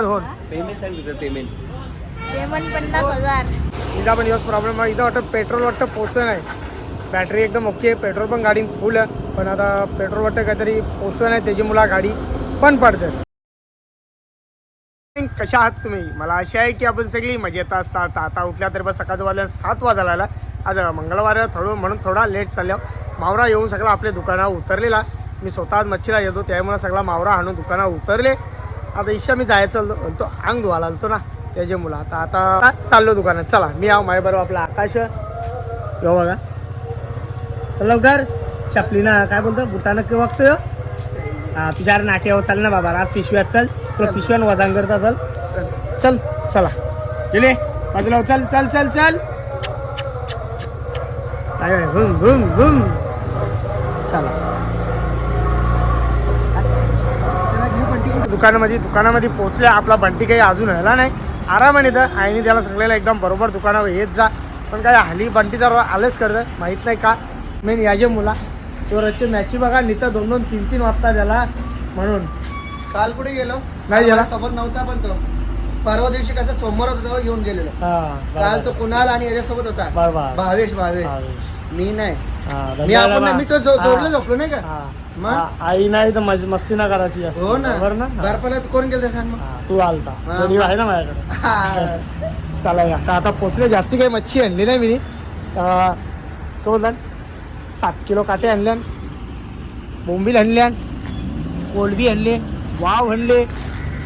Payment सांगितलं payment payment पन्नास हजार. इथं पण योच प्रॉब्लेम आहे. इथं वाटतं पेट्रोल वाटतं पोचलं नाही. बॅटरी एकदम ओके आहे. पेट्रोल पण गाडी फुल आहे. पण आता पेट्रोल वाटतं काहीतरी पोचलं नाही. त्याची मुला गाडी बंद पडते कशा आहात तुम्ही? मला आशा आहे की आपण सगळी मजेत असतात आता उठल्या तरी बस सकाळचं वाजल्या सात वाजायला आला आज मंगळवार थोडं म्हणून थोडा लेट चालल्या मावरा येऊन सगळा आपल्या दुकानावर उतरलेला. मी स्वतः आज मच्छीला येतो. त्यामुळे सगळा मावरा आणून दुकानावर उतरले. आता इच्छा मी जायचं तो अंग धुवायला आलतो ना त्याचे मुलं आता आता चाललो दुकानात. चला मी आहो माझ्या बरोबर आपला आकाश. यो बघा. चल लवकर. चपली ना काय बोलतो? बुटानं के बघतोय हा तुझ्या नाक्यावर चाल ना बाबा आज पिशव्यात चल. तुला पिशव्यान वजन करता चल. चल. चला गेले? बाजूला हो, चल चल चल चल. काय, घुम घुम घुम चला दुकानामध्ये दुकानामध्ये पोचले आपला बंटी काही अजून हला नाही. आरामाने तर आईने त्याला सांगलेलं एकदम बरोबर दुकानावर येत जा. पण काय हल्ली बंटी तर आलेच करतं माहीत नाही का? मेन याचे मुला तो रच्चे मॅची बघा नितं दोन दोन तीन तीन वाजता त्याला म्हणून. काल कुठे गेलो? नाही सोबत नव्हता पण तो. परवा दिवशी कसं सोमवार होता तेव्हा घेऊन गेलेलो. हा काल तो कुणाल आणि याच्यासोबत होता. भावेश भावेश. मी नाही. हा, मी आपण. मी तो. जोडलं झोपलो नाही का. मग? आई नाही तर मस्ती ना करायची. हो ना. गारपाला कोण गेलं सांग मग? तू आलता. आहे ना माझ्याकडे. चला या. आता आता पोचले जास्ती काही मच्छी आणली नाही मी. तो बोलतात सात किलो काटे आणल्या बोंबील आणल्या कोलबी आणले. वाव आणले.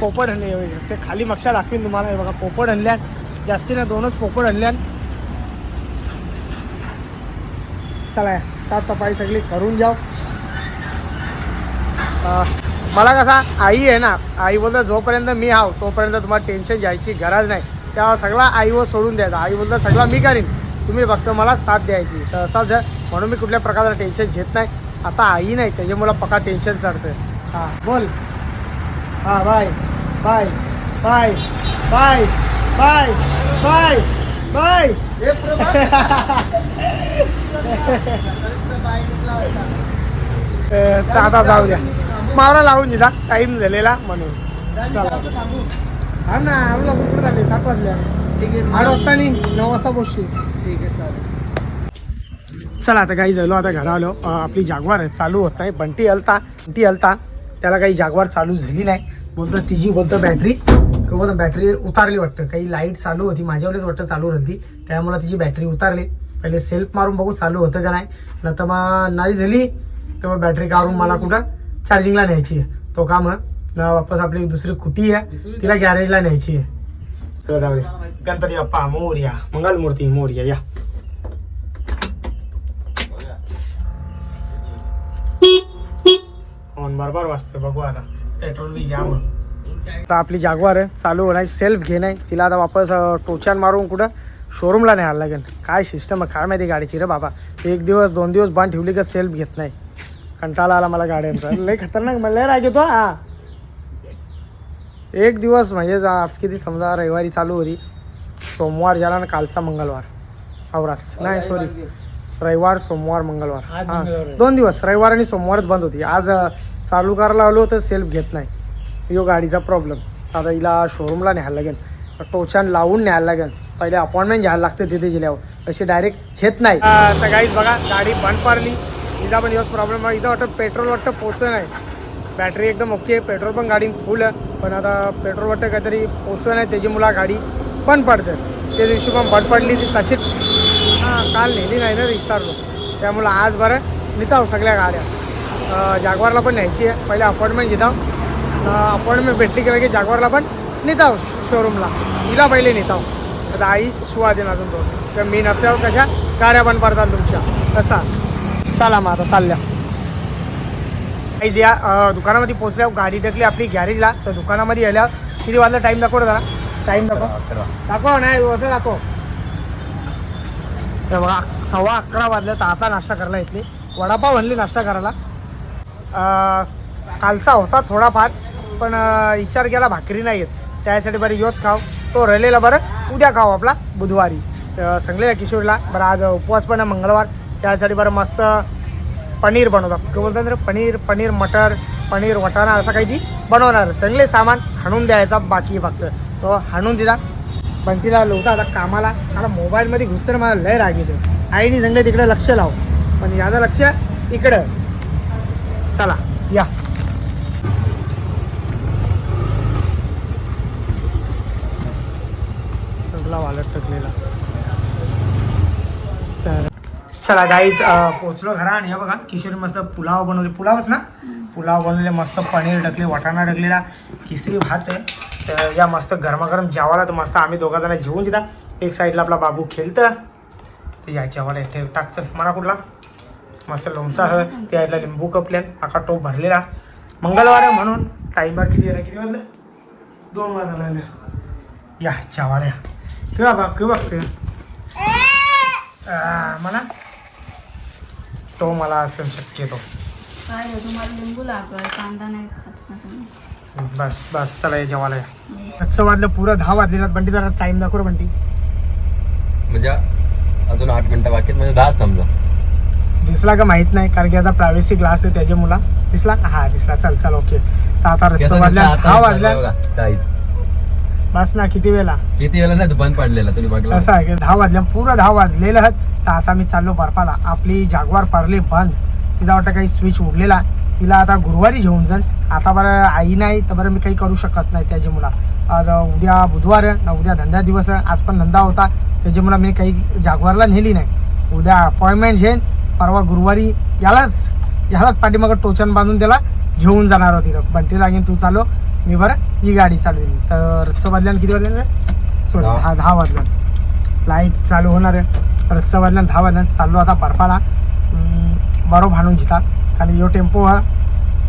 पोपट आणले ते खाली मक्षा दाखवीन तुम्हाला. हे बघा पोपट आणल्या जास्तीनं दोनच पोपट हणल्यान चला या. सफाई सगळी करून जाऊ. मला कसा आई आहे ना आई बोलतं जोपर्यंत मी हाव तोपर्यंत तुम्हाला टेन्शन घ्यायची गरज नाही. तेव्हा सगळा आईवर सोडून द्यायचा. आई बोलतं सगळं मी करीन. तुम्ही फक्त मला साथ द्यायची. तर असंच आहे म्हणून मी कुठल्या प्रकारचं टेन्शन घेत नाही. आता आई नाही त्याच्यामुळं पक्का टेन्शन चढतं हां बोल. हां bye bye bye bye bye bye bye हे प्रभा. बाई निघला होता. तर आता जाऊ द्या मावरा लावून दिला टाईम झालेला म्हणून चला. हा ना आपला कुठं झाले सात वाजल्या आठ वाजता नाही नऊ वाजता पोचशी ठीक आहे चालेल चला आता काही झालो आता घरा आलो आपली जागवार चालू होत नाही बंटी हलता बंटी हलता त्याला काही जागवार चालू झाली नाही. बोलतो तिची बोलतो बॅटरी बोलतो बॅटरी उतारली वाटतं. काही लाइट चालू होती माझ्यावरच वाटतं चालू होती. त्यामुळे तिची बॅटरी उतारली. पहिले सेल्फ मारून बघू चालू होतं का नाही. न तर मग नाही झाली तर मग बॅटरी काढून मला कुठं चार्जिंगला न्यायची आहे. तो काम वापस आपली दुसरी कुटी आहे तिला गॅरेजला न्यायची आहे. गणपती बाप्पा मोर्या. मंगलमूर्ती मोर्या या. वाजतं बघू आता. पेट्रोल बी जाम आहे. आता आपली जागवार आहे चालू होणार सेल्फ घे नाही तिला आता वापस टोचान मारून कुठं शोरूमला न्यायला लागेल. काय सिस्टम आहे काय माहिती गाडीची रे बाबा. एक दिवस दोन दिवस बंद ठेवली का सेल्फ घेत नाही. कंटाळा आला मला गाड्यांचा. लय खतरनाक मला लय राग येतो हा एक दिवस म्हणजे आज किती समजा रविवारी चालू होती. सोमवार झाला आणि कालचा मंगळवार. आवराच नाही सॉरी रविवार सोमवार मंगळवार. हा. दोन दिवस रविवार आणि सोमवारच बंद होती. आज चालू करायला आलो तर सेल्फ घेत नाही. यो गाडीचा प्रॉब्लेम आता हिला शोरूमला न्यायला लागेल. टोचान लावून न्यायला लागेल. पहिले अपॉइंटमेंट घ्यायला लागते तिथे गेल्यावर. अशी डायरेक्ट घेत नाही. तर काहीच बघा गाडी बंद पडली. हिचा पण योच प्रॉब्लेम आहे. वाटतं पेट्रोल वाटतं पोचलं नाही बॅटरी एकदम ओके आहे. पेट्रोल पण गाडी फुल आहे. पण आता पेट्रोल वाटतं काहीतरी पोचलं नाही त्याची मुला गाडी बंद पडते त्या दिवशी पण बंद पडली ती तशीच. हां काल नेली नाही ना विचारलो त्यामुळं आज बरं नेताव सगळ्या गाड्या. जागवारला पण न्यायची आहे. पहिले अपॉइंटमेंट घेताव. अपॉइंटमेंट भेटली की लगेच जागवारला पण नेताव शोरूमला तिला पहिले नेताव. आता आई देईन अजून तो तर मी नसल्यावर कशा? गाड्या बंद पडतात तुमच्या. कसा चला मग आता चालल्या. काहीच या दुकानामध्ये पोहोचल्यावर गाडी टाकली आपली गॅरेजला तर दुकानामध्ये आल्यावर किती वाजता टाईम दाखव जरा. टाईम दाखव. दाखव नाही असं दाखव. सव्वा अकरा वाजले तर आता नाश्ता करायला येतली. वडापाव आणली नाश्ता करायला. कालचा होता थोडाफार पण विचार केला भाकरी नाही येत. त्यासाठी बरं योच खाव. तो राहिलेला बरं उद्या खाऊ आपला बुधवारी. तर सांगलेला किशोरला. बरं आज उपवास पण आहे मंगळवार. त्यासाठी बरं मस्त पनीर बनवतात काय बोलतात रे पनीर पनीर मटर पनीर वटाणा असं काही ती बनवणार. सगळे सामान हाणून द्यायचा बाकी फक्त. तो हाणून दिला. बंटीला लोटा आता कामाला. मला मोबाईलमध्ये घुसतं मला लय राग येतो आईने सांगले तिकडे लक्ष लाव. पण याचं लक्ष इकडं. चला या. सगळा वालट टकलेला चला. चला गाईज पोचलो घरा आणि हे बघा किशोरी मस्त पुलाव बनवले. पुलावच ना? पुलाव बनवले मस्त पनीर टाकले वाटाणा टाकलेला किसरी भात आहे. तर या मस्त गरमागरम जेवायला तर मस्त आम्ही दोघा जण जेवून दिला एक साईडला आपला बाबू खेळतं. तर या जेवायला ठेव मला कुठला? मस्त लोणचा आहे. त्या साईडला लिंबू कपले आका टोप भरलेला. मंगळवार आहे म्हणून. टाईमर किती आहे रे? किती वाजले? दोन वाजले या जेवायला किंवा बघ किंवा बघ म्हणा. तो मला असेल शक्यतो. काय हो, तुम्हाला लिंबू लागल? कांदा नाही खास ना तुम्ही. बस बस चला या जेवायला या. आजचं वाजलं पुरं दहा वाजलेला बंटी जरा टाइम दाखव बंटी. म्हणजे अजून आठ मिनिटं बाकी म्हणजे दहा समजा. दिसला का माहीत नाही कारण की आता प्रायव्हसी ग्लास आहे त्याच्या मुला. दिसला? हा दिसला. चल चल ओके तर आता रस्ता वाजल्या दिसलं वाजल्या. बस ना किती वेळा? किती वेळा नाही बंद पडलेला तुम्ही बघला. असं आहे की दहा वाजल्या पुरं दहा वाजलेलं आहेत. तर आता मी चाललो बर्फाला. आपली जागवार पारली बंद. तिचा वाटतं काही स्विच उडलेला तिला आता गुरुवारी घेऊन जाण आता बरं आई नाही तर बरं मी काही करू शकत नाही त्याची मुला. आज उद्या बुधवार ना उद्या धंदा दिवस आहे. आज पण धंदा होता. त्याची मुला मी काही जागवारला नेली नाही. उद्या अपॉइंटमेंट घेईन. परवा गुरुवारी यालाच यालाच पाठीमागं टोचन बांधून त्याला घेऊन जाणार होती. बंटी लागेन तू चालो. मी बरं ही गाडी चालवेन. तर रस्ता वाजल्यानं किती वाजल्यानं? सॉरी दहा. दहा वाजल्यानं. लाइट चालू होणार आहे. रस्ता वाजल्यानं दहा वाजल्यानं चाललो आता बर्फाला. बरोबर आणून जिता. कारण यो टेम्पो हा.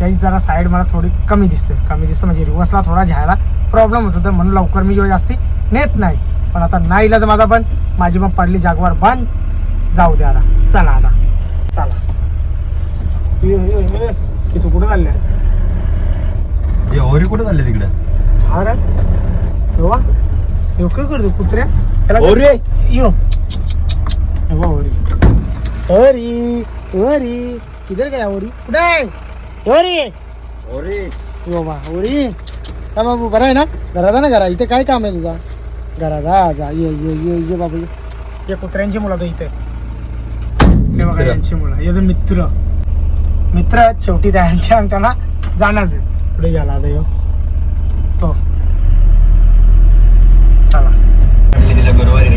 याची जरा साईड मला थोडी कमी दिसते. कमी दिसते म्हणजे रिवर्सला थोडा घ्यायला प्रॉब्लेम होत होता म्हणून लवकर मी जो जास्ती नेत नाही. पण आता नाही इलाज माझा पण माझी मग पडली जागवार बंद. जाऊ द्या आता. चला आता. चला. ये, ये, ये. की तू कुठं चालल्या? ओरी कुठे चालले तिकडे? हा रे. येवा येऊ काय करतो कुत्र्या? त्याला ओरी यो. येवा ओरी ओरी ओरी किधर गया ओरी कुठे आहे? ओरी ओरी यो बा ओरी का बाबू बरं आहे ना? घरात ना घरा. इथे काय काम आहे तुझा? घरा जा जा. ये ये ये ये बाबू ये. ये कुत्र्यांची मुलं तो इथे. हे बघा. यांची मुलं. हे जे मित्र. मित्र आहेत शेवटी त्यांच्या आणि त्यांना जाण्याच. आहे पुढे गेला आता. तो. चला. म्हटले तिला गुरुवारी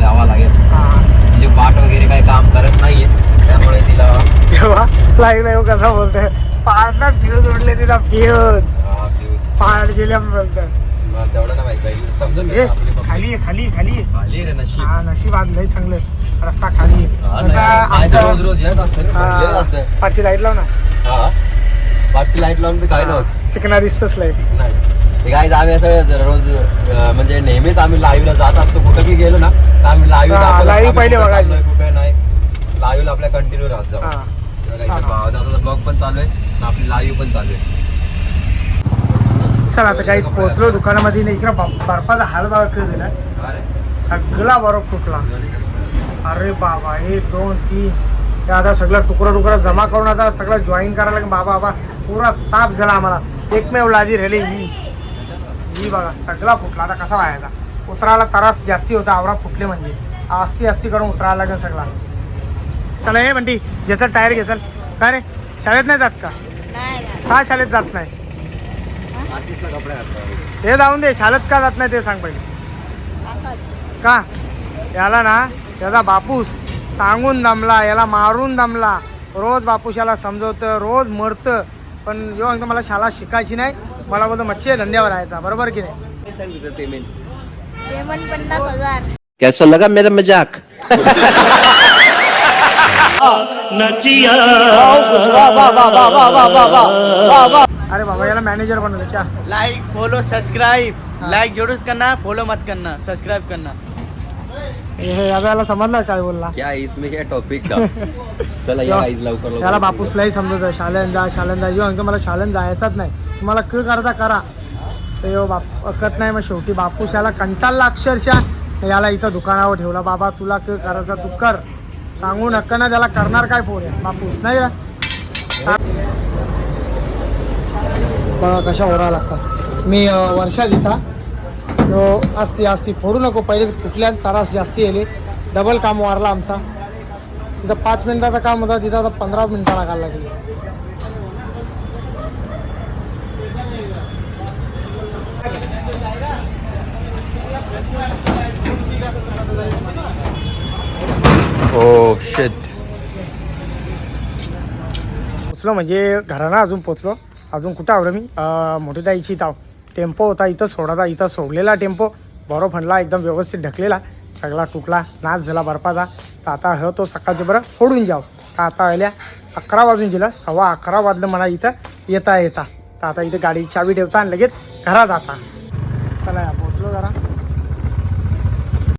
जावं लागेल. हा. म्हणजे पाठ वगैरे काही काम करत नाहीये. त्यामुळे तिला तेव्हा लागला येऊ कसा बोलतोय. पार्टनर फ्यूज उडले तिचा फ्यूज हा, गेल्या. खाली आहे, खाली खाली. खाली रे नशीब. हा नशीब आज लय चांगलं. रस्ता खाली आहे. हा, आता रोज रोज येत असतं रे, भरलेलं हा, असतं. पाठची लाइट लाव ना. हा. पाठची लाइट लावून तर काय नव्हतं शिकणार दिसतच लाइट नाही. ते काय आम्ही असं रोज अं, म्हणजे नेहमीच आम्ही लाईव्हला जात असतो. कुठं बी गेलो ना तर आम्ही हा, लाईव्ह live पहिले बघायचे. कुठे नाही. लाईव्हला आपल्या कंटिन्यू राहत जाऊ. हा. दादाचा ब्लॉग पण चालू आहे आणि आपली लाईव्ह पण चालू आहे. चला आता काहीच पोहोचलो दुकानामध्ये. नाही इकडं बर्फाचा हाल कसं झाला. अरे, सगळा बर्फ तुटला अरे बाबा एक दोन तीन. ते आता सगळं तुकडा तुकडा जमा करून आता सगळं जॉईन करायला लागेल. बाबा बाबा पुरा ताप झाला आम्हाला. एकमेव लाजी राहिली ही. ही बघा सगळा फुटला. आता कसा व्हायचा? उतरायला त्रास जास्ती होता. आवरा फुटले म्हणजे. अस्ती अस्ती करून उतरायला लागेल सगळा. चला हे म्हणती ज्याचा टायर घे चल काय रे? शाळेत नाही जात का. का शाळेत जात नाही? हे जाऊन दे. शाळेत का जात नाही ते सांग पहिले. का? याला ना त्याचा बापूस सांगून दमला याला मारून दमला. रोज बापूस याला समजवतं रोज मरतं. पण जेव्हा सांगतो मला शाळा शिकायची नाही. मला बोलतो मच्छी धंद्यावर राहायचा बरोबर की नाही? पेमेंट पेमेंट पन्नास हजार. कैसा लगा मेरा मजाक? अरे बाबा याला मॅनेजर बनवलं क्या? लाइक फॉलो सब्सक्राइब लाइक जरूर करना फॉलो मत करना सब्सक्राइब करना. हे हे याला समजलं काय बोलला? क्या इसमें क्या टॉपिक था चला या लवकर लवकर याला बापूसलाही समजत शाळेत जा शाळेत जा. जेव्हा सांगतो मला शाळेत जायचाच नाही. तुम्हाला क करता करा. तर यो बाप अकत नाही मग शेवटी बापूस याला कंटाळला अक्षरशः. याला इथं दुकानावर ठेवला. बाबा तुला क करायचा तू कर. सांगू नका ना त्याला करणार काय पोर बापूस नाही का बघा कशा ओरा लागतात. मी अं, वर्षात येता तो असती असती फोडू नको पहिले कुठल्या त्रास जास्ती येले डबल काम वारला आमचा. तिथं पाच मिनिटाचं काम होतं तिथं आता पंधरा मिनिटं लागायला लागली. हो शेट पोचलो म्हणजे घराना अजून पोचलो. अजून कुठं आवरं मी? मोठी ताईची ताव टेम्पो होता इथं सोडाचा इथं सोडलेला टेम्पो. बरो फणला एकदम व्यवस्थित ढकलेला. सगळा तुटला नाच झाला बर्फाचा. तर आता ह तो सकाळचे बरं फोडून जाव तर आता आल्या अकरा वाजून गेला सव्वा अकरा वाजलं मला इथं येता येता. तर आता इथं गाडी चावी ठेवता आणि लगेच घरात आता. चला या पोचलो जरा.